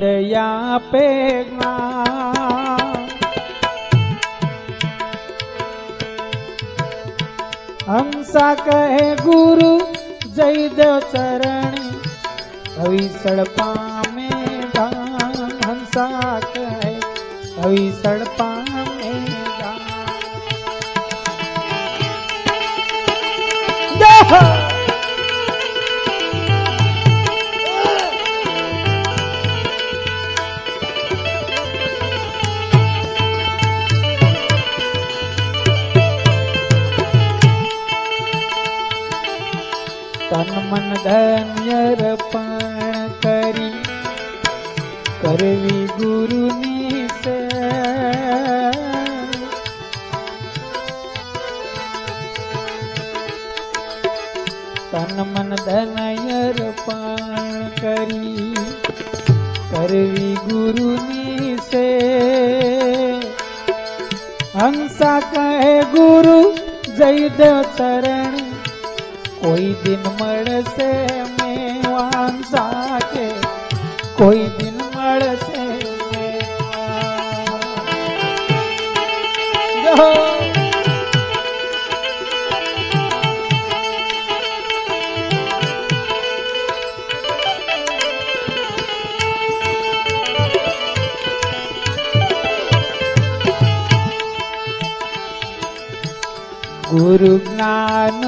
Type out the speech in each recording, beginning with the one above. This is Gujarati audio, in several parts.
દયા પે હંસા કહે ગુરુ જયદેવ ચરણી. અવિસળ પામે હંસા કહે અવિસળ પામે ધામ કરવી ગુરુની સે તન મન ધનય અર્પણ કરી કરવી ગુરુની સે હંસા કહે ગુરુ જયદેવ ચરણ, કોઈ દિન મળશે મેં દિન મળશે મેવાન. જો. ગુરુ જ્ઞાન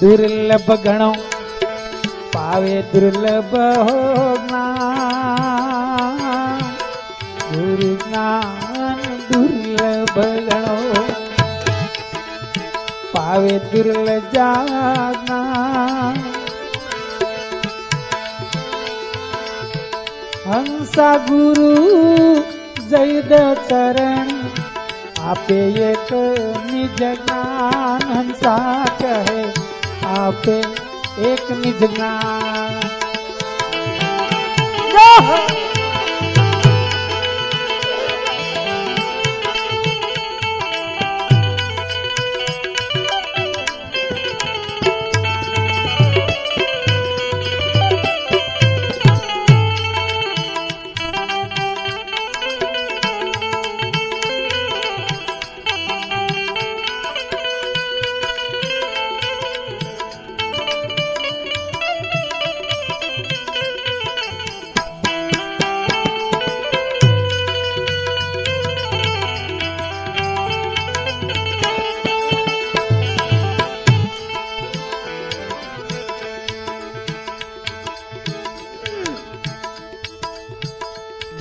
દુર્લભ ગણો પાવે દુર્લભ હો જ્ઞાન દુર્લભ ગણો પાવે દુર્લભ જ્ઞાન હંસા ગુરુ જૈદ ચરણ, આપે એક નિજ જ્ઞાન. હંસા કહે, આપે એક નિજ જ્ઞાન.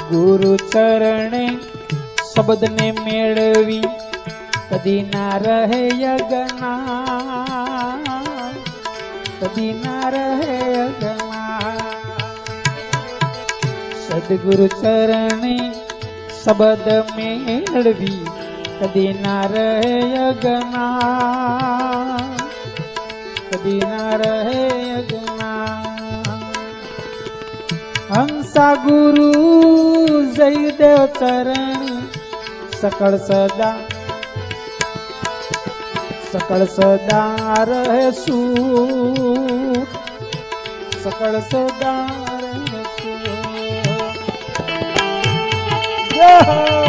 ગુરુ ચરણે શબ્દને મેળવી. કદી ના રહે યજ્ઞા કદી ના રહે યજ્ઞા સદગુરુ ચરણે શબ્દ મેળવી, કદી ના રહે યજ્ઞા કદી ના રહે યજ્ઞા હંસા ગુરુ જયદેવ ચરણ સકળ સદા સકળ સદા રહે સુખ સકળ સદા રહે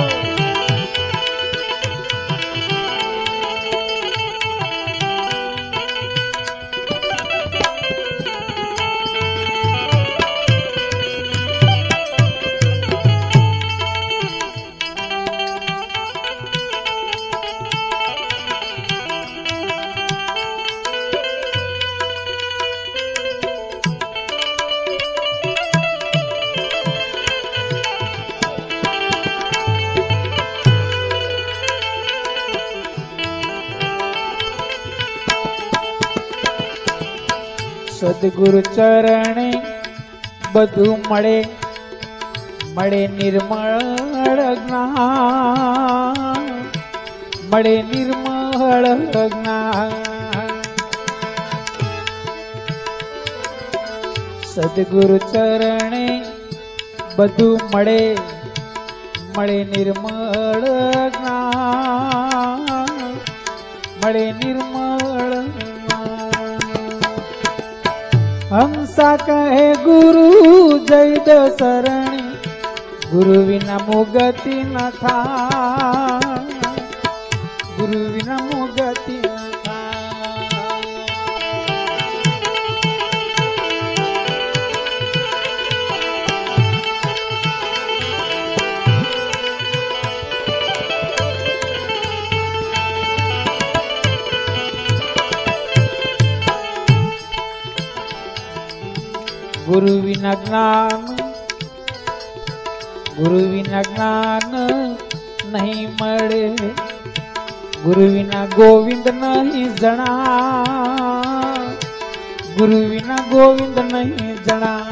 સદગુરુ ચરણે બધું મળે મળે નિર્મળ જ્ઞાન. મળે નિર્મળ જ્ઞાન. સદગુરુ ચરણે બધું મળે મળે નિર્મળ જ્ઞાન. મળે નિર્મળ હંસા કહે ગુરુ જય દશરણી ગુરુ વિના મુગતિ ન થા ગુરુ વિના મુગતિ ગુરુ વિના જ્ઞાન ગુરુ વિના જ્ઞાન નહીં મળે. ગુરુ વિના ગોવિંદ નહીં જણા ગુરુ વિના ગોવિંદ નહીં જણા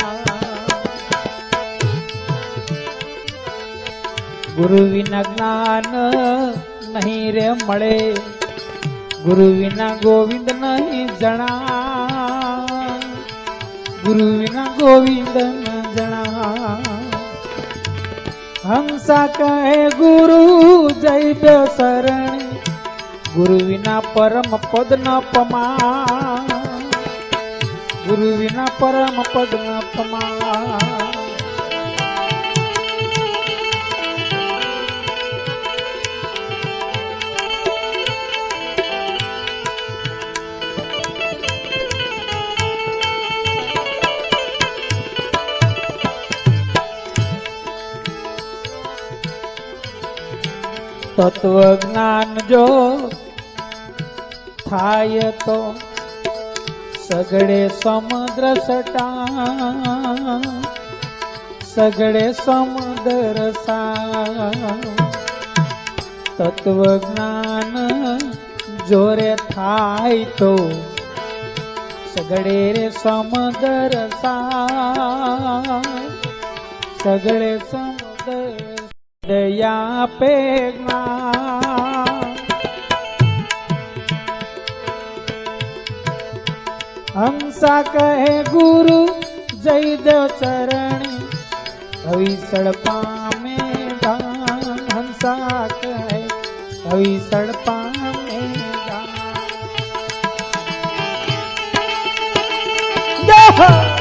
ગુરુ વિના જ્ઞાન નહીં રે મળે. ગુરુ વિના ગોવિંદ નહીં જણા ગુરુ વિના ગોવિંદ ન જણા. હંસા કહે, ગુરુ જય શરણ. ગુરુ વિના પરમ પદ ન પમા ગુરુ વિના પરમ પદ ન પમા તત્વ જ્ઞાન જો થાય તો સગડે સમુદ્ર સટા, સગડે સમુદ્ર સા તત્વ જ્ઞાન જોરે થાય તો સગડે રે સમુદ્ર સા સગડે સમુદ્ર દયા પે હંસા કહે ગુરુ જય દેવ ચરણી. હવિસળ પામે હંસા કહે હવિસળ પામે ધામ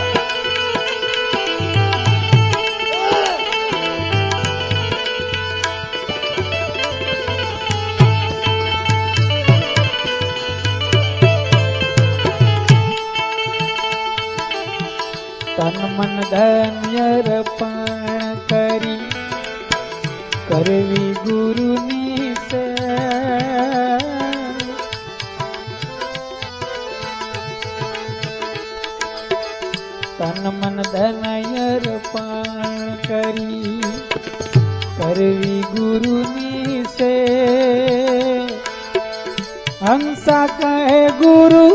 તન મન ધન્ય રપણ કરી. કરવી ગુરુની સે તન મન ધન્ય રપણ કરી. કરવી ગુરુની સે હંસા કહે ગુરુ,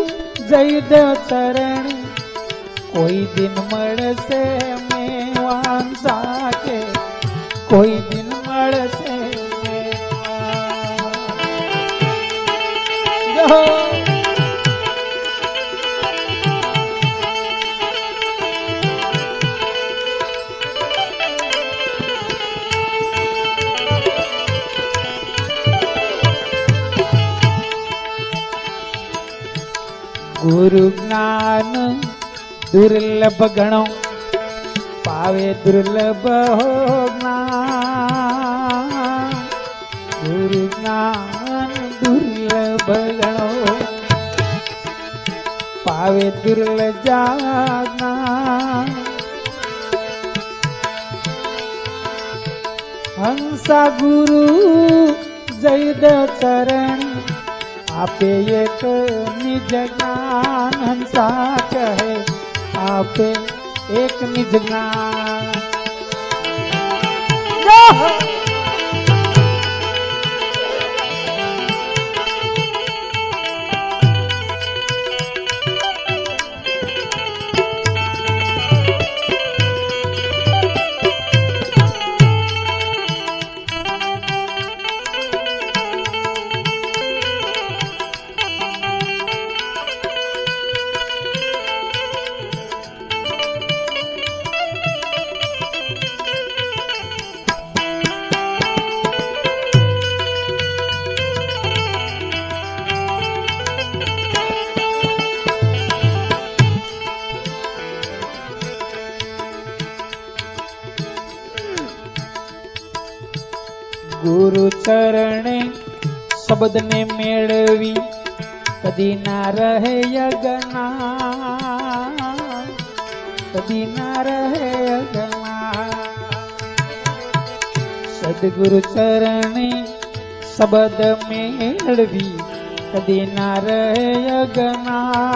જય દેવ ચરણી કોઈ દિન મળશે મેવાન સાકે કોઈ દિન મળશે મેવાન. જો. ગુરુ જ્ઞાન દુર્લભ ગણો, પાવે દુર્લભ હો જ્ઞાન દુર્લભ ગણો, પાવે દુર્લજા હંસા ગુરુ જૈદ ચરણ, આપે એક નિજ જ્ઞાન હંસા કહે. આપે એક નિજ જ્ઞાન શબ્દને મેળવી, કદી ના રહે યજ્ઞા, કદી ના રહે યજ્ઞા. સદગુરુ ચરણે શબ્દ મેળવી, કદી ના રહે યજ્ઞા,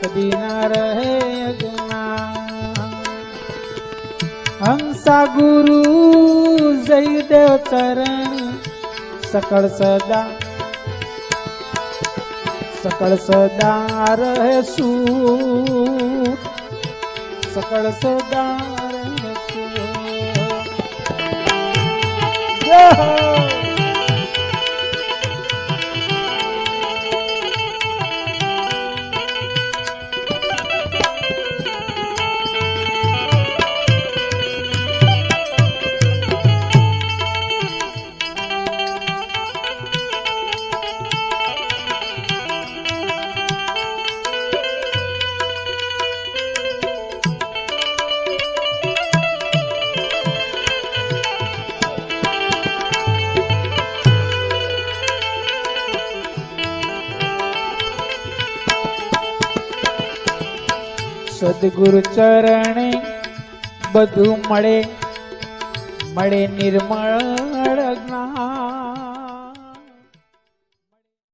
કદી ના રહે યજ્ઞા. હંસા ગુરુ જયદેવ ચરણ સકળ સદા સકળ સદા રહે સુખ સકળ સદા રહે સદગુરુ ચરણે બધું મળે મળે નિર્મળ.